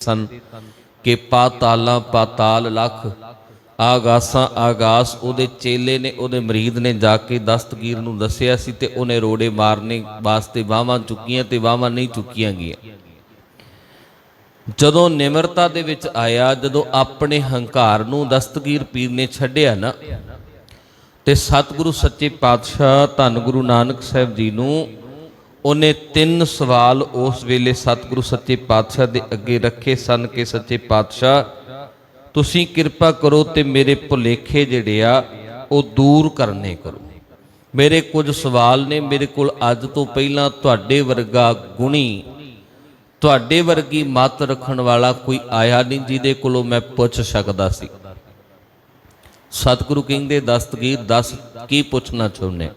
ਸਨ ਕਿ ਪਾਤਾਲਾਂ ਪਾਤਾਲ ਲਖ, ਆਗਾਸਾਂ ਆਗਾਸ, ਉਹਦੇ ਚੇਲੇ ਨੇ, ਉਹਦੇ ਮਰੀਦ ਨੇ ਜਾ ਕੇ ਦਸਤਗੀਰ ਨੂੰ ਦੱਸਿਆ ਸੀ ਤੇ ਉਹਨੇ ਰੋੜੇ ਮਾਰਨੇ ਵਾਸਤੇ ਬਾਹਾਂ ਚੁੱਕੀਆਂ ਤੇ ਬਾਹਾਂ ਨਹੀਂ ਚੁੱਕੀਆਂ ਗਈਆਂ। ਜਦੋਂ ਨਿਮਰਤਾ ਦੇ ਵਿੱਚ ਆਇਆ, ਜਦੋਂ ਆਪਣੇ ਹੰਕਾਰ ਨੂੰ ਦਸਤਗੀਰ ਪੀਰ ਨੇ ਛੱਡਿਆ ਨਾ, ਤੇ ਸਤਿਗੁਰੂ ਸੱਚੇ ਪਾਤਸ਼ਾਹ ਧੰਨ ਗੁਰੂ ਨਾਨਕ ਸਾਹਿਬ ਜੀ ਨੂੰ ਉਹਨੇ ਤਿੰਨ ਸਵਾਲ ਉਸ ਵੇਲੇ ਸਤਿਗੁਰੂ ਸੱਚੇ ਪਾਤਸ਼ਾਹ ਦੇ ਅੱਗੇ ਰੱਖੇ ਸਨ ਕਿ, ਸੱਚੇ ਪਾਤਸ਼ਾਹ, ਤੁਸੀਂ ਕਿਰਪਾ ਕਰੋ ਤੇ ਮੇਰੇ ਭੁਲੇਖੇ ਜਿਹੜੇ ਆ, ਉਹ ਦੂਰ ਕਰਨੇ ਕਰੋ। ਮੇਰੇ ਕੁਝ ਸਵਾਲ ਨੇ, ਮੇਰੇ ਕੋਲ ਅੱਜ ਤੋਂ ਪਹਿਲਾਂ ਤੁਹਾਡੇ ਵਰਗਾ ਗੁਣੀ, ਤੁਹਾਡੇ ਵਰਗੀ ਮਤ ਰੱਖਣ ਵਾਲਾ ਕੋਈ ਆਇਆ ਨਹੀਂ ਜਿਹਦੇ ਕੋਲੋਂ ਮੈਂ ਪੁੱਛ ਸਕਦਾ ਸੀ। ਸਤਿਗੁਰੂ ਕਹਿੰਦੇ, ਦਸਤਗੀਰ ਦੱਸ, ਕੀ ਪੁੱਛਣਾ ਚਾਹੁੰਦੇ?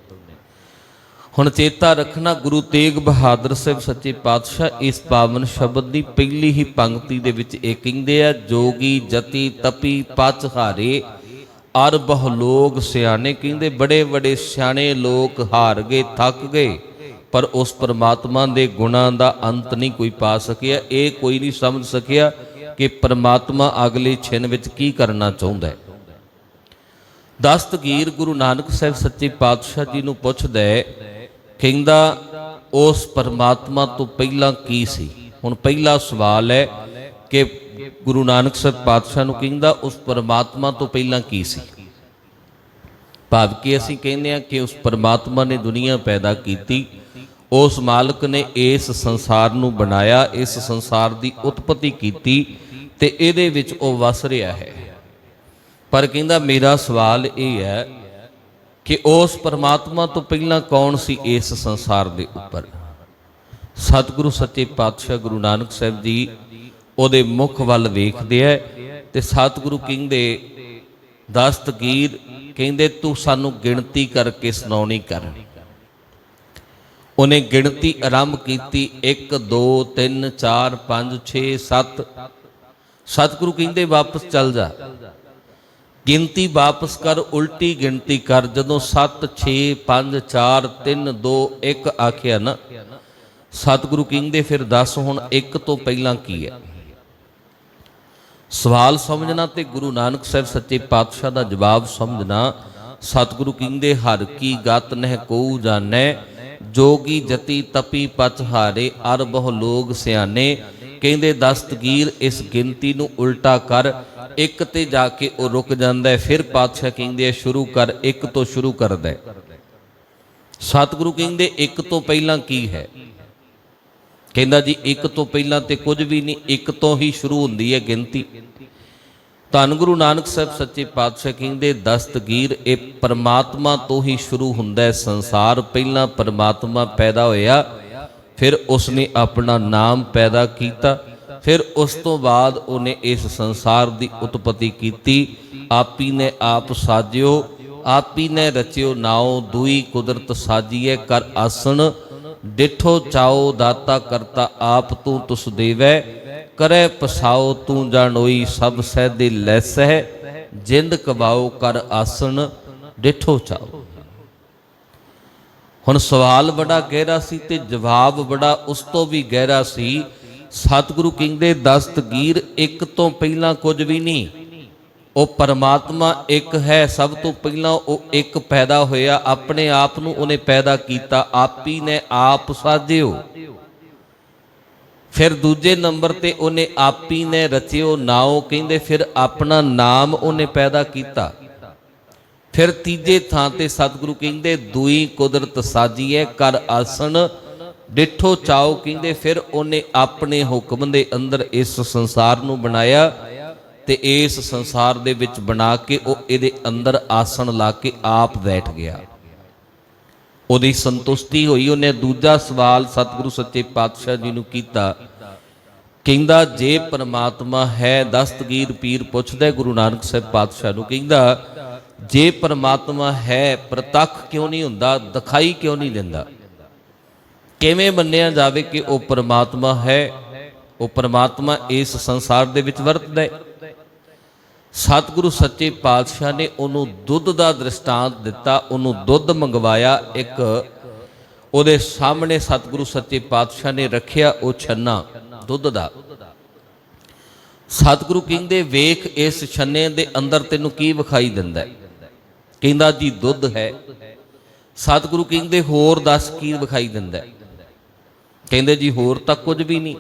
ਹੁਣ ਚੇਤਾ ਰੱਖਣਾ ਗੁਰੂ ਤੇਗ ਬਹਾਦਰ ਸਾਹਿਬ ਸੱਚੇ ਪਾਤਸ਼ਾਹ ਇਸ ਪਾਵਨ ਸ਼ਬਦ ਦੀ ਪਹਿਲੀ ਹੀ ਪੰਕਤੀ ਦੇ ਵਿੱਚ ਇਹ ਕਹਿੰਦੇ ਆ, ਜੋਗੀ, ਜਤੀ, ਤਪੀ, ਪਚ ਹਾਰੇ, ਅਰ ਲੋਗ ਸਿਆਣੇ ਕਹਿੰਦੇ, ਬੜੇ ਬੜੇ ਸਿਆਣੇ ਲੋਕ ਹਾਰ ਗਏ, ਥੱਕ ਗਏ, ਪਰ ਉਸ ਪਰਮਾਤਮਾ ਦੇ ਗੁਣਾਂ ਦਾ ਅੰਤ ਨਹੀਂ ਕੋਈ ਪਾ ਸਕਿਆ। ਇਹ ਕੋਈ ਨਹੀਂ ਸਮਝ ਸਕਿਆ ਕਿ ਪਰਮਾਤਮਾ ਅਗਲੇ ਛਿਨ ਵਿੱਚ ਕੀ ਕਰਨਾ ਚਾਹੁੰਦਾ ਹੈ। ਦਸਤਗੀਰ ਗੁਰੂ ਨਾਨਕ ਸਾਹਿਬ ਸੱਚੇ ਪਾਤਸ਼ਾਹ ਜੀ ਨੂੰ ਪੁੱਛਦਾ ਹੈ ਕਹਿੰਦਾ, ਉਸ ਪਰਮਾਤਮਾ ਤੋਂ ਪਹਿਲਾਂ ਕੀ ਸੀ? ਹੁਣ ਪਹਿਲਾ ਸਵਾਲ ਹੈ ਕਿ ਗੁਰੂ ਨਾਨਕ ਸਾਹਿਬ ਪਾਤਸ਼ਾਹ ਨੂੰ ਕਹਿੰਦਾ, ਉਸ ਪਰਮਾਤਮਾ ਤੋਂ ਪਹਿਲਾਂ ਕੀ ਸੀ? ਭਾਵ ਕਿ ਅਸੀਂ ਕਹਿੰਦੇ ਆ ਕਿ ਉਸ ਪਰਮਾਤਮਾ ਨੇ ਦੁਨੀਆ ਪੈਦਾ ਕੀਤੀ। ਉਸ ਮਾਲਕ ਨੇ ਇਸ ਸੰਸਾਰ ਨੂੰ ਬਣਾਇਆ, ਇਸ ਸੰਸਾਰ ਦੀ ਉਤਪਤੀ ਕੀਤੀ ਤੇ ਇਹਦੇ ਵਿੱਚ ਉਹ ਵਸ ਰਿਹਾ ਹੈ। ਪਰ ਕਹਿੰਦਾ, ਮੇਰਾ ਸਵਾਲ ਇਹ ਹੈ ਕਿ ਉਸ ਪਰਮਾਤਮਾ ਤੋਂ ਪਹਿਲਾਂ ਕੌਣ ਸੀ ਇਸ ਸੰਸਾਰ ਦੇ ਉੱਪਰ? ਸਤਿਗੁਰੂ ਸੱਚੇ ਪਾਤਸ਼ਾਹ ਗੁਰੂ ਨਾਨਕ ਸਾਹਿਬ ਜੀ ਉਹਦੇ ਮੁਖ ਵੱਲ ਵੇਖਦੇ ਐ ਤੇ ਸਤਿਗੁਰੂ ਕਹਿੰਦੇ ਦਸਤਗੀਰ ਕਹਿੰਦੇ, ਤੂੰ ਸਾਨੂੰ ਗਿਣਤੀ ਕਰਕੇ ਸੁਣਾਉਣੀ ਕਰ। ਉਹਨੇ ਗਿਣਤੀ ਆਰੰਭ ਕੀਤੀ 1 2 3 4 5 6 7 ਸਤਿਗੁਰੂ ਕਹਿੰਦੇ, ਵਾਪਸ ਚੱਲ ਜਾ। ਗਿਣਤੀ ਵਾਪਸ ਕਰ, ਉਲਟੀ ਗਿਣਤੀ ਕਰ। ਜਦੋਂ 7 6 5 4 3 2 1 ਆਖਿਆ ਨਾ, ਸਤਿਗੁਰੂ ਕਹਿੰਦੇ ਫਿਰ ਦੱਸ ਹੁਣ ਇੱਕ ਤੋਂ ਪਹਿਲਾਂ ਕੀ ਹੈ? ਸਵਾਲ ਸਮਝਣਾ ਤੇ ਗੁਰੂ ਨਾਨਕ ਸਾਹਿਬ ਸੱਚੇ ਪਾਤਸ਼ਾਹ ਦਾ ਜਵਾਬ ਸਮਝਣਾ, ਸਤਿਗੁਰੂ ਕਹਿੰਦੇ ਹਰ ਕੀ ਗਤ ਨਹਿ ਕੋਉ ਜਾਣੈ, ਜੋਗੀ ਜਤੀ ਤਪੀ ਪਤ ਹਾਰੇ ਅਰ ਬਹੁ ਲੋਗ ਸਿਆਣੇ ਕਹਿੰਦੇ, ਦਸਤਗੀਰ ਇਸ ਗਿਣਤੀ ਨੂੰ ਉਲਟਾ ਕਰ, ਇੱਕ ਤੇ ਜਾ ਕੇ ਉਹ ਰੁਕ ਜਾਂਦਾ ਹੈ, ਫਿਰ ਪਾਤਸ਼ਾਹ ਕਹਿੰਦੇ ਆ, ਸ਼ੁਰੂ ਕਰ, ਇੱਕ ਤੋਂ ਸ਼ੁਰੂ ਕਰਦਾ ਹੈ। ਸਤਿਗੁਰੂ ਕਹਿੰਦੇ, ਇੱਕ ਤੋਂ ਪਹਿਲਾਂ ਕੀ ਹੈ? ਕਹਿੰਦਾ ਜੀ, ਇੱਕ ਤੋਂ ਪਹਿਲਾਂ ਤੇ ਕੁਝ ਵੀ ਨਹੀਂ, ਇੱਕ ਤੋਂ ਹੀ ਸ਼ੁਰੂ ਹੁੰਦੀ ਹੈ ਗਿਣਤੀ। ਧੰਨ ਗੁਰੂ ਨਾਨਕ ਸਾਹਿਬ ਸੱਚੇ ਪਾਤਸ਼ਾਹ ਕਹਿੰਦੇ, ਦਸਤਗੀਰ ਇਹ ਪਰਮਾਤਮਾ ਤੋਂ ਹੀ ਸ਼ੁਰੂ ਹੁੰਦਾ ਹੈ, ਸੰਸਾਰ ਪਹਿਲਾਂ ਪਰਮਾਤਮਾ ਪੈਦਾ ਹੋਇਆ ਫਿਰ ਉਸਨੇ ਆਪਣਾ ਨਾਮ ਪੈਦਾ ਕੀਤਾ। ਫਿਰ ਉਸ ਤੋਂ ਬਾਅਦ ਉਹਨੇ ਇਸ ਸੰਸਾਰ ਦੀ ਉਤਪਤੀ ਕੀਤੀ। ਆਪੀ ਨੇ ਆਪ ਸਾਜਿਓ, ਆਪੀ ਨੇ ਰਚਿਓ ਨਾਉ, ਦੂਈ ਕੁਦਰਤ ਸਾਜੀਏ ਕਰ ਆਸਣ। ਡਿਠੋ ਚਾਓ ਦਾਤਾ ਕਰਤਾ ਆਪ ਤੂੰ ਤੁਸ ਦੇਵੈ, ਕਰੈ ਪਸਾਓ ਤੂੰ ਜਾਣੋਈ ਸਭ ਸਹਿਦੇ ਲੈਸਹਿ, ਜਿੰਦ ਕਬਾਓ ਕਰ ਆਸਣ। ਡਿਠੋ ਚਾਓ ਹੁਣ ਸਵਾਲ ਬੜਾ ਗਹਿਰਾ ਸੀ ਤੇ ਜਵਾਬ ਬੜਾ ਉਸ ਤੋਂ ਵੀ ਗਹਿਰਾ ਸੀ, ਸਤਿਗੁਰੂ ਕਹਿੰਦੇ ਦਸਤਗੀਰ ਇੱਕ ਤੋਂ ਪਹਿਲਾਂ ਕੁਝ ਵੀ ਨਹੀਂ। ਉਹ ਪਰਮਾਤਮਾ ਇੱਕ ਹੈ, ਸਭ ਤੋਂ ਪਹਿਲਾਂ ਉਹ ਇੱਕ ਪੈਦਾ ਹੋਇਆ, ਆਪਣੇ ਆਪ ਨੂੰ ਉਹਨੇ ਪੈਦਾ ਕੀਤਾ, ਆਪੀ ਨੇ ਆਪ ਸਾਜਿਓ। ਫਿਰ ਦੂਜੇ ਨੰਬਰ ਤੇ ਉਹਨੇ ਆਪੀ ਨੇ ਰਚਿਓ ਨਾਉ ਕਹਿੰਦੇ, ਫਿਰ ਆਪਣਾ ਨਾਮ ਉਹਨੇ ਪੈਦਾ ਕੀਤਾ। ਫਿਰ ਤੀਜੇ ਥਾਂ ਤੇ ਸਤਿਗੁਰੂ ਕਹਿੰਦੇ, ਦੂਈ ਕੁਦਰਤ ਸਾਜੀਏ ਕਰ ਆਸਣ, ਡਿਠੋ ਚਾਓ, ਕਹਿੰਦੇ, ਫਿਰ ਉਹਨੇ ਆਪਣੇ ਹੁਕਮ ਦੇ ਅੰਦਰ ਇਸ ਸੰਸਾਰ ਨੂੰ ਬਣਾਇਆ ਤੇ ਇਸ ਸੰਸਾਰ ਦੇ ਵਿੱਚ ਬਣਾ ਕੇ ਉਹ ਇਹਦੇ ਅੰਦਰ ਆਸਣ ਲਾ ਕੇ ਆਪ ਬੈਠ ਗਿਆ। ਉਹਦੀ ਸੰਤੁਸ਼ਟੀ ਹੋਈ। ਉਹਨੇ ਦੂਜਾ ਸਵਾਲ ਸਤਿਗੁਰੂ ਸੱਚੇ ਪਾਤਸ਼ਾਹ ਜੀ ਨੂੰ ਕੀਤਾ। ਕਹਿੰਦਾ, ਜੇ ਪਰਮਾਤਮਾ ਹੈ, ਦਸਤਗੀਰ ਪੀਰ ਪੁੱਛਦਾ ਗੁਰੂ ਨਾਨਕ ਸਾਹਿਬ ਪਾਤਸ਼ਾਹ ਨੂੰ ਕਹਿੰਦਾ ਜੇ ਪਰਮਾਤਮਾ ਹੈ, ਪ੍ਰਤੱਖ ਕਿਉਂ ਨਹੀਂ ਹੁੰਦਾ, ਦਿਖਾਈ ਕਿਉਂ ਨਹੀਂ ਦਿੰਦਾ? ਕਿਵੇਂ ਮੰਨਿਆ ਜਾਵੇ ਕਿ ਉਹ ਪਰਮਾਤਮਾ ਹੈ, ਉਹ ਪਰਮਾਤਮਾ ਇਸ ਸੰਸਾਰ ਦੇ ਵਿੱਚ ਵਰਤਦਾ ਹੈ? ਸਤਿਗੁਰੂ ਸੱਚੇ ਪਾਤਸ਼ਾਹ ਨੇ ਉਹਨੂੰ ਦੁੱਧ ਦਾ ਦ੍ਰਿਸ਼ਟਾਂਤ ਦਿੱਤਾ, ਉਹਨੂੰ ਦੁੱਧ ਮੰਗਵਾਇਆ, ਇੱਕ ਉਹਦੇ ਸਾਹਮਣੇ ਸਤਿਗੁਰੂ ਸੱਚੇ ਪਾਤਸ਼ਾਹ ਨੇ ਰੱਖਿਆ ਉਹ ਛੰਨਾ, ਦੁੱਧ ਦਾ। ਸਤਿਗੁਰੂ ਕਹਿੰਦੇ, ਵੇਖ, ਇਸ ਛੰਨੇ ਦੇ ਅੰਦਰ ਤੈਨੂੰ ਕੀ ਵਿਖਾਈ ਦਿੰਦਾ ਹੈ? ਕਹਿੰਦਾ ਜੀ ਦੁੱਧ ਹੈ। ਸਤਿਗੁਰੂ ਕਹਿੰਦੇ ਹੋਰ ਦੱਸ ਕੀ ਵਿਖਾਈ ਦਿੰਦਾ ਕਹਿੰਦੇ ਜੀ ਹੋਰ ਤਾਂ ਕੁਝ ਵੀ ਨਹੀਂ।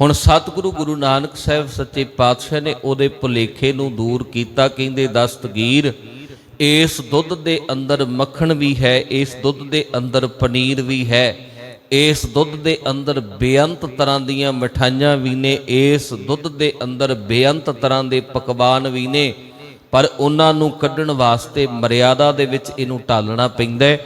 ਹੁਣ ਸਤਿਗੁਰੂ ਗੁਰੂ ਨਾਨਕ ਸਾਹਿਬ ਸੱਚੇ ਪਾਤਸ਼ਾਹ ਨੇ ਉਹਦੇ ਭੁਲੇਖੇ ਨੂੰ ਦੂਰ ਕੀਤਾ। ਕਹਿੰਦੇ ਦਸਤਗੀਰ, ਇਸ ਦੁੱਧ ਦੇ ਅੰਦਰ ਮੱਖਣ ਵੀ ਹੈ, ਇਸ ਦੁੱਧ ਦੇ ਅੰਦਰ ਪਨੀਰ ਵੀ ਹੈ, ਇਸ ਦੁੱਧ ਦੇ ਅੰਦਰ ਬੇਅੰਤ ਤਰ੍ਹਾਂ ਦੀਆਂ ਮਠਾਈਆਂ ਵੀ ਨੇ, ਇਸ ਦੁੱਧ ਦੇ ਅੰਦਰ ਬੇਅੰਤ ਤਰ੍ਹਾਂ ਦੇ ਪਕਵਾਨ ਵੀ ਨੇ। ਪਰ ਉਹਨਾਂ ਨੂੰ ਕੱਢਣ ਵਾਸਤੇ ਮਰਿਆਦਾ ਦੇ ਵਿੱਚ ਇਹਨੂੰ ਢਾਲਣਾ ਪੈਂਦਾ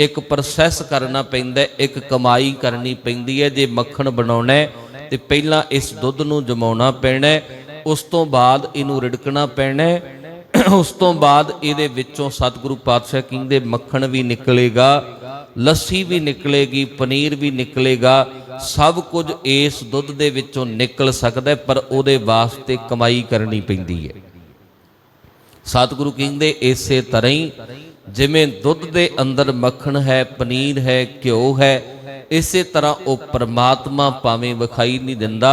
ਇੱਕ ਪ੍ਰੋਸੈਸ ਕਰਨਾ ਪੈਂਦਾ ਇੱਕ ਕਮਾਈ ਕਰਨੀ ਪੈਂਦੀ ਹੈ, ਜੇ ਮੱਖਣ ਬਣਾਉਣਾ ਹੈ, ਤੇ ਪਹਿਲਾਂ ਇਸ ਦੁੱਧ ਨੂੰ ਜਮਾਉਣਾ ਪੈਣਾ ਉਸ ਤੋਂ ਬਾਅਦ ਇਹਨੂੰ ਰਿੜਕਣਾ ਪੈਣਾ ਉਸ ਤੋਂ ਬਾਅਦ ਇਹਦੇ ਵਿੱਚੋਂ ਸਤਿਗੁਰੂ ਪਾਤਸ਼ਾਹ ਕਹਿੰਦੇ, ਮੱਖਣ ਵੀ ਨਿਕਲੇਗਾ, ਲੱਸੀ ਵੀ ਨਿਕਲੇਗੀ, ਪਨੀਰ ਵੀ ਨਿਕਲੇਗਾ, ਸਭ ਕੁਝ ਇਸ ਦੁੱਧ ਦੇ ਵਿੱਚੋਂ ਨਿਕਲ ਸਕਦਾ ਪਰ ਉਹਦੇ ਵਾਸਤੇ ਕਮਾਈ ਕਰਨੀ ਪੈਂਦੀ ਹੈ। ਸਤਿਗੁਰੂ ਕਹਿੰਦੇ, ਇਸੇ ਤਰ੍ਹਾਂ ਹੀ ਜਿਵੇਂ ਦੁੱਧ ਦੇ ਅੰਦਰ ਮੱਖਣ ਹੈ, ਪਨੀਰ ਹੈ, ਘਿਓ ਹੈ, ਇਸੇ ਤਰ੍ਹਾਂ ਉਹ ਪਰਮਾਤਮਾ ਭਾਵੇਂ ਵਿਖਾਈ ਨਹੀਂ ਦਿੰਦਾ,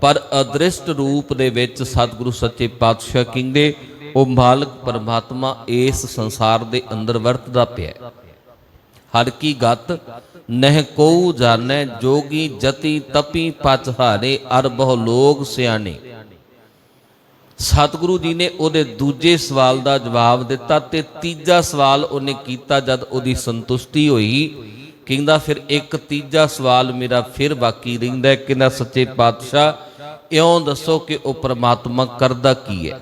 ਪਰ ਅਦ੍ਰਿਸ਼ਟ ਰੂਪ ਦੇ ਵਿੱਚ ਸਤਿਗੁਰੂ ਸੱਚੇ ਪਾਤਸ਼ਾਹ ਕਹਿੰਦੇ, ਉਹ ਮਾਲਕ ਪਰਮਾਤਮਾ ਇਸ ਸੰਸਾਰ ਦੇ ਅੰਦਰ ਵਰਤਦਾ ਪਿਆ ਹੈ। ਹਰ ਕੀ ਗਤ, ਨਹਿ ਕੋ ਜਾਣੈ, ਜੋਗੀ ਜਤੀ ਤਪੀ ਪਚ ਹਾਰੇ, ਅਰ ਲੋਗ ਸਿਆਣੇ ਸਤਿਗੁਰੂ ਜੀ ਨੇ ਉਹਦੇ ਦੂਜੇ ਸਵਾਲ ਦਾ ਜਵਾਬ ਦਿੱਤਾ ਤੇ ਤੀਜਾ ਸਵਾਲ ਉਹਨੇ ਕੀਤਾ ਜਦ ਉਹਦੀ ਸੰਤੁਸ਼ਟੀ ਹੋਈ। ਕਹਿੰਦਾ ਫਿਰ ਇੱਕ ਤੀਜਾ ਸਵਾਲ ਮੇਰਾ ਫਿਰ ਬਾਕੀ ਰਹਿੰਦਾ ਹੈ ਕਿ ਸੱਚੇ ਪਾਤਸ਼ਾਹ, ਇਉਂ ਦੱਸੋ ਕਿ ਉਹ ਪ੍ਰਮਾਤਮਾ ਕਰਦਾ ਕੀ ਹੈ?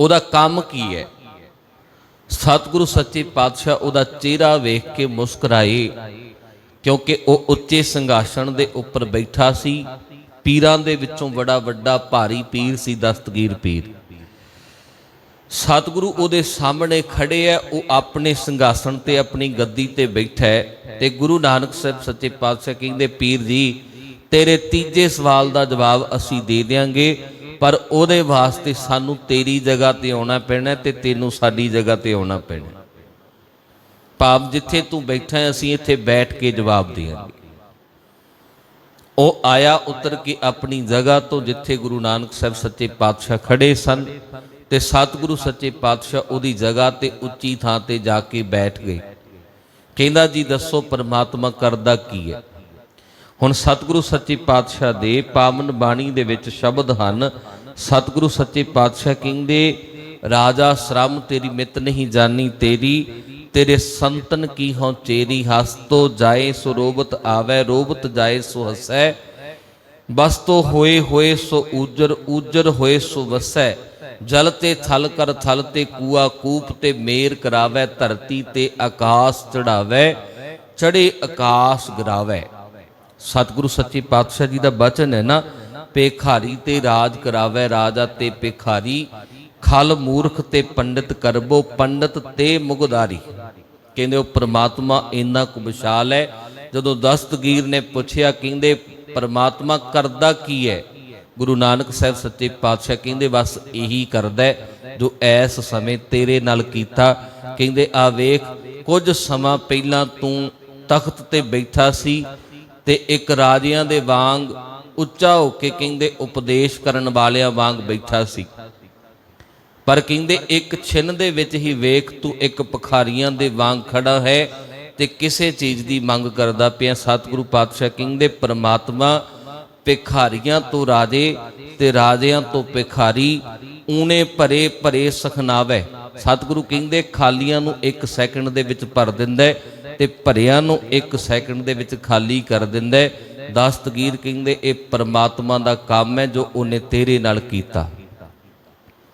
ਉਹਦਾ ਕੰਮ ਕੀ ਹੈ? ਸਤਿਗੁਰੂ ਸੱਚੇ ਪਾਤਸ਼ਾਹ ਉਹਦਾ ਚਿਹਰਾ ਵੇਖ ਕੇ ਮੁਸਕਰਾਏ ਕਿਉਂਕਿ ਉਹ ਉੱਚੇ ਸੰਘਾਸਣ ਦੇ ਉੱਪਰ ਬੈਠਾ ਸੀ। ਪੀਰਾਂ ਦੇ ਵਿੱਚੋਂ ਬੜਾ ਵੱਡਾ ਭਾਰੀ ਪੀਰ ਸੀ, ਦਸਤਗੀਰ ਪੀਰ। ਸਤਿਗੁਰੂ ਉਹਦੇ ਸਾਹਮਣੇ ਖੜੇ ਹੈ ਉਹ ਆਪਣੇ ਸਿੰਘਾਸਣ ਤੇ, ਆਪਣੀ ਗੱਦੀ ਤੇ ਬੈਠਾ ਹੈ ਤੇ ਗੁਰੂ ਨਾਨਕ ਸਾਹਿਬ ਸੱਚੇ ਪਾਤਸ਼ਾਹ ਕਹਿੰਦੇ, ਪੀਰ ਜੀ, ਤੇਰੇ ਤੀਜੇ ਸਵਾਲ ਦਾ ਜਵਾਬ ਅਸੀਂ ਦੇ ਦਿਆਂਗੇ, ਪਰ ਉਹਦੇ ਵਾਸਤੇ ਸਾਨੂੰ ਤੇਰੀ ਜਗ੍ਹਾ ਤੇ ਆਉਣਾ ਪੈਣਾ ਤੇ ਤੈਨੂੰ ਸਾਡੀ ਜਗ੍ਹਾ ਤੇ ਆਉਣਾ ਪੈਣਾ। ਭਾਵ ਜਿੱਥੇ ਤੂੰ ਬੈਠਾ ਅਸੀਂ ਇੱਥੇ ਬੈਠ ਕੇ ਜਵਾਬ ਦੇਵਾਂਗੇ। ਉਹ ਆਇਆ ਉਤਰ ਕੇ ਆਪਣੀ ਜਗ੍ਹਾ ਤੋਂ ਜਿੱਥੇ ਗੁਰੂ ਨਾਨਕ ਸਾਹਿਬ ਸੱਚੇ ਪਾਤਸ਼ਾਹ ਖੜੇ ਸਨ ਤੇ ਸਤਿਗੁਰੂ ਸੱਚੇ ਪਾਤਸ਼ਾਹ ਉਹਦੀ ਜਗ੍ਹਾ ਤੇ ਉੱਚੀ ਥਾਂ ਤੇ ਜਾ ਕੇ ਬੈਠ ਗਏ। ਕਹਿੰਦਾ, ਜੀ ਦੱਸੋ ਪਰਮਾਤਮਾ ਕਰਦਾ ਕੀ ਹੈ? ਹੁਣ ਸਤਿਗੁਰੂ ਸੱਚੇ ਪਾਤਸ਼ਾਹ ਦੇ ਪਾਵਨ ਬਾਣੀ ਦੇ ਵਿੱਚ ਸ਼ਬਦ ਹਨ, ਸਤਿਗੁਰੂ ਸੱਚੇ ਪਾਤਸ਼ਾਹ ਕਹਿੰਦੇ, ਰਾਜਾ, ਸ਼ਰਮ ਤੇਰੀ ਮਿੱਤ ਨਹੀਂ ਜਾਣੀ ਤੇਰੀ ਤੇਰੇ ਸੰਤਨ ਕੀ ਹਉ ਚੇਰੀ ਹਸਤੋ ਜਾਏ ਸੋ ਰੋਬਤ ਆਵੇ, ਰੋਬਤ ਜਾਏ ਸੋ ਹਸੈ। ਬਸ ਤੋ ਹੋਏ ਹੋਏ ਸੋ ਉਜਰ ਊਜਰ ਹੋਏ ਸੋ ਵਸੈ। ਜਲ ਤੇ ਥਲ ਕਰ ਥਲ ਤੇ ਕੂਆ, ਕੂਪ ਤੇ ਮੇਰ ਕਰਾਵੇ, ਧਰਤੀ ਤੇ ਆਕਾਸ਼ ਚੜਾਵੇ, ਚੜੇ ਆਕਾਸ਼ ਗਰਾਵੇ। ਸਤਿਗੁਰੂ ਸੱਚੇ ਪਾਤਸ਼ਾਹ ਜੀ ਦਾ ਬਚਨ ਹੈ ਨਾ ਪੇਖਾਰੀ ਤੇ ਰਾਜ ਕਰਾਵੇ, ਰਾਜਾ ਤੇ ਪੇਖਾਰੀ ਖਲ ਮੂਰਖ ਤੇ ਪੰਡਿਤ ਕਰਬੋ, ਪੰਡਿਤ ਤੇ ਮੁਗਦਾਰੀ ਕਹਿੰਦੇ ਉਹ ਪ੍ਰਮਾਤਮਾ ਇੰਨਾ ਕੁ ਵਿਸ਼ਾਲ ਹੈ। ਜਦੋਂ ਦਸਤਗੀਰ ਨੇ ਪੁੱਛਿਆ, ਕਹਿੰਦੇ ਪ੍ਰਮਾਤਮਾ ਕਰਦਾ ਕੀ ਹੈ? ਗੁਰੂ ਨਾਨਕ ਸਾਹਿਬ ਸੱਚੇ ਪਾਤਸ਼ਾਹ ਕਹਿੰਦੇ, ਬਸ ਇਹੀ ਕਰਦਾ ਜੋ ਐਸ ਸਮੇਂ ਤੇਰੇ ਨਾਲ ਕੀਤਾ। ਕਹਿੰਦੇ, ਆ ਵੇਖ, ਕੁਝ ਸਮਾਂ ਪਹਿਲਾਂ ਤੂੰ ਤਖਤ ਤੇ ਬੈਠਾ ਸੀ ਤੇ ਇੱਕ ਰਾਜਿਆਂ ਦੇ ਵਾਂਗ ਉੱਚਾ ਹੋ ਕੇ ਕਹਿੰਦੇ ਉਪਦੇਸ਼ ਕਰਨ ਵਾਲਿਆਂ ਵਾਂਗ ਬੈਠਾ ਸੀ। ਪਰ ਕਹਿੰਦੇ ਇੱਕ ਛਿੰਨ ਦੇ ਵਿੱਚ ਹੀ ਵੇਖ ਤੂੰ ਇੱਕ ਭਖਾਰੀਆਂ ਦੇ ਵਾਂਗ ਖੜਾ ਹੈ ਤੇ ਕਿਸੇ ਚੀਜ਼ ਦੀ ਮੰਗ ਕਰਦਾ ਪਿਆ। ਸਤਿਗੁਰੂ ਪਾਤਸ਼ਾਹ ਕਹਿੰਦੇ, ਪ੍ਰਮਾਤਮਾ ਭਿਖਾਰੀਆਂ ਤੋਂ ਰਾਜੇ ਤੇ ਰਾਜਿਆਂ ਤੋਂ ਭਿਖਾਰੀ ਊਨੇ ਭਰੇ ਭਰੇ ਸਖਨਾਵੇ। ਸਤਿਗੁਰੂ ਕਹਿੰਦੇ, ਖਾਲੀਆਂ ਨੂੰ 1 ਸੈਕਿੰਡ ਦੇ ਵਿੱਚ ਭਰ ਦਿੰਦਾ ਹੈ ਤੇ ਭਰਿਆਂ ਨੂੰ 1 ਸੈਕਿੰਡ ਦੇ ਵਿੱਚ ਖਾਲੀ ਕਰ ਦਿੰਦਾ ਦਸਤਗੀਰ ਕਹਿੰਦੇ, ਇਹ ਪਰਮਾਤਮਾ ਦਾ ਕੰਮ ਹੈ ਜੋ ਉਹਨੇ ਤੇਰੇ ਨਾਲ ਕੀਤਾ।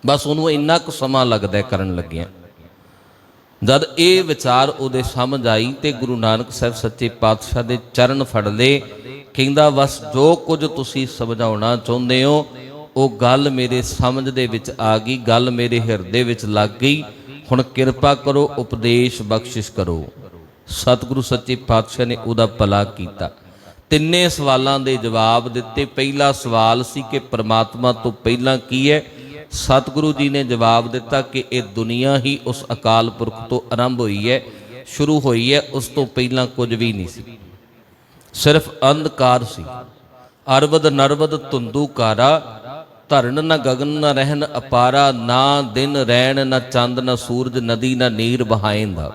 ਬਸ ਉਹਨੂੰ ਇੰਨਾ ਕੁ ਸਮਾਂ ਲੱਗਦਾ ਕਰਨ ਲੱਗਿਆ। ਜਦ ਇਹ ਵਿਚਾਰ ਉਹਦੇ ਸਮਝ ਆਈ ਤੇ ਗੁਰੂ ਨਾਨਕ ਸਾਹਿਬ ਸੱਚੇ ਪਾਤਸ਼ਾਹ ਦੇ ਚਰਨ ਫੜ ਲਏ, ਕਹਿੰਦਾ, ਬਸ ਜੋ ਕੁਝ ਤੁਸੀਂ ਸਮਝਾਉਣਾ ਚਾਹੁੰਦੇ ਹੋ, ਉਹ ਗੱਲ ਮੇਰੇ ਸਮਝ ਦੇ ਵਿੱਚ ਆ ਗਈ, ਗੱਲ ਮੇਰੇ ਹਿਰਦੇ ਵਿੱਚ ਲੱਗ ਗਈ। ਹੁਣ ਕਿਰਪਾ ਕਰੋ, ਉਪਦੇਸ਼ ਬਖਸ਼ਿਸ਼ ਕਰੋ। ਸਤਿਗੁਰੂ ਸੱਚੇ ਪਾਤਸ਼ਾਹ ਨੇ ਉਹਦਾ ਭਲਾ ਕੀਤਾ। ਤਿੰਨੇ ਸਵਾਲਾਂ ਦੇ ਜਵਾਬ ਦਿੱਤੇ। ਪਹਿਲਾ ਸਵਾਲ ਸੀ ਕਿ ਪ੍ਰਮਾਤਮਾ ਤੋਂ ਪਹਿਲਾਂ ਕੀ ਹੈ? ਸਤਿਗੁਰੂ ਜੀ ਨੇ ਜਵਾਬ ਦਿੱਤਾ ਕਿ ਇਹ ਦੁਨੀਆ ਹੀ ਉਸ ਅਕਾਲ ਪੁਰਖ ਤੋਂ ਆਰੰਭ ਹੋਈ ਹੈ, ਸ਼ੁਰੂ ਹੋਈ ਹੈ, ਉਸ ਤੋਂ ਪਹਿਲਾਂ ਕੁਝ ਵੀ ਨਹੀਂ ਸੀ। ਸਿਰਫ ਅੰਧਕਾਰ ਸੀ। ਅਰਵਦ ਨਰਵਦ ਤੁੰਦੂਕਾਰਾ ਧਰਨ ਨਾ ਗਗਨ ਨਾ ਰਹਿਣ ਅਪਾਰਾ, ਨਾ ਦਿਨ ਰਹਿਣ ਨਾ ਚੰਦ ਨਾ ਸੂਰਜ, ਨਦੀ ਨਾ ਨੀਰ ਬਹਾਇੰਦਾ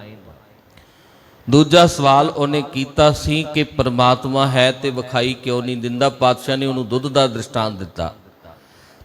ਦੂਜਾ ਸਵਾਲ ਉਹਨੇ ਕੀਤਾ ਸੀ ਕਿ ਪਰਮਾਤਮਾ ਹੈ ਤੇ ਵਿਖਾਈ ਕਿਉਂ ਨਹੀਂ ਦਿੰਦਾ? ਪਾਤਸ਼ਾਹ ਨੇ ਉਹਨੂੰ ਦੁੱਧ ਦਾ ਦ੍ਰਿਸ਼ਟਾਂਤ ਦਿੱਤਾ।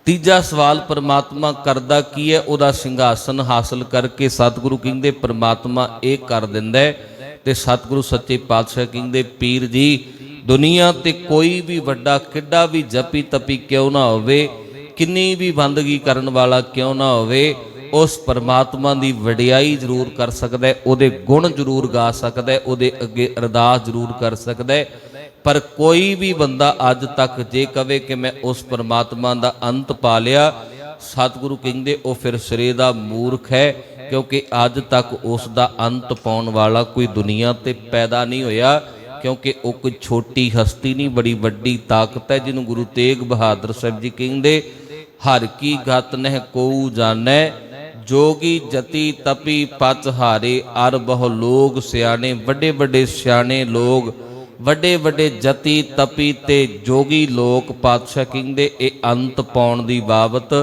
ਤੀਜਾ ਸਵਾਲ ਪ੍ਰਮਾਤਮਾ ਕਰਦਾ ਕੀ ਹੈ? ਉਹਦਾ ਸਿੰਘਾਸਨ ਹਾਸਲ ਕਰਕੇ ਸਤਿਗੁਰੂ ਕਹਿੰਦੇ ਪਰਮਾਤਮਾ ਇਹ ਕਰ ਦਿੰਦਾ ਹੈ ਤੇ ਸਤਿਗੁਰੂ ਸੱਚੇ ਪਾਤਸ਼ਾਹ ਕਹਿੰਦੇ, ਪੀਰ ਜੀ, ਦੁਨੀਆ ਤੇ ਕੋਈ ਵੀ ਵੱਡਾ ਕਿੱਡਾ ਵੀ ਜਪੀ ਤਪੀ ਕਿਉਂ ਨਾ ਹੋਵੇ, ਕਿੰਨੀ ਵੀ ਬੰਦਗੀ ਕਰਨ ਵਾਲਾ ਕਿਉਂ ਨਾ ਹੋਵੇ, ਉਸ ਪਰਮਾਤਮਾ ਦੀ ਵਡਿਆਈ ਜ਼ਰੂਰ ਕਰ ਸਕਦਾ ਉਹਦੇ ਗੁਣ ਜ਼ਰੂਰ ਗਾ ਸਕਦਾ ਉਹਦੇ ਅੱਗੇ ਅਰਦਾਸ ਜ਼ਰੂਰ ਕਰ ਸਕਦਾ ਪਰ ਕੋਈ ਵੀ ਬੰਦਾ ਅੱਜ ਤੱਕ ਜੇ ਕਵੇ ਕਿ ਮੈਂ ਉਸ ਪਰਮਾਤਮਾ ਦਾ ਅੰਤ ਪਾ ਲਿਆ, ਸਤਿਗੁਰੂ ਕਹਿੰਦੇ ਉਹ ਫਿਰ ਸਿਰੇ ਦਾ ਮੂਰਖ ਹੈ, ਕਿਉਂਕਿ ਅੱਜ ਤੱਕ ਉਸ ਦਾ ਅੰਤ ਪਾਉਣ ਵਾਲਾ ਕੋਈ ਦੁਨੀਆ ਤੇ ਪੈਦਾ ਨਹੀਂ ਹੋਇਆ, ਕਿਉਂਕਿ ਉਹ ਕੋਈ ਛੋਟੀ ਹਸਤੀ ਨਹੀਂ, ਬੜੀ ਵੱਡੀ ਤਾਕਤ ਹੈ, ਜਿਹਨੂੰ ਗੁਰੂ ਤੇਗ ਬਹਾਦਰ ਸਾਹਿਬ ਜੀ ਕਹਿੰਦੇ, ਹਰ ਕੀ ਗਤ ਨਹਿ ਕੋਊ ਜਾਣੈ, ਜੋਗੀ ਜਤੀ ਤਪੀ ਪਤ ਹਾਰੇ, ਅਰ ਬਹੁ ਲੋਗ ਸਿਆਣੇ, ਵੱਡੇ ਵੱਡੇ ਸਿਆਣੇ ਲੋਗ ਵੱਡੇ ਵੱਡੇ ਜਤੀ ਤਪੀ ਤੇ ਜੋਗੀ ਲੋਕ ਪਾਤਸ਼ਾਹ ਕਹਿੰਦੇ, ਇਹ ਅੰਤ ਪਾਉਣ ਦੀ ਬਾਬਤ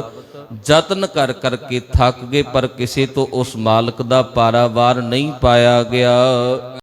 ਯਤਨ ਕਰ ਕਰਕੇ ਥੱਕ ਗਏ, ਪਰ ਕਿਸੇ ਤੋਂ ਉਸ ਮਾਲਕ ਦਾ ਪਾਰਾਵਾਰ ਨਹੀਂ ਪਾਇਆ ਗਿਆ।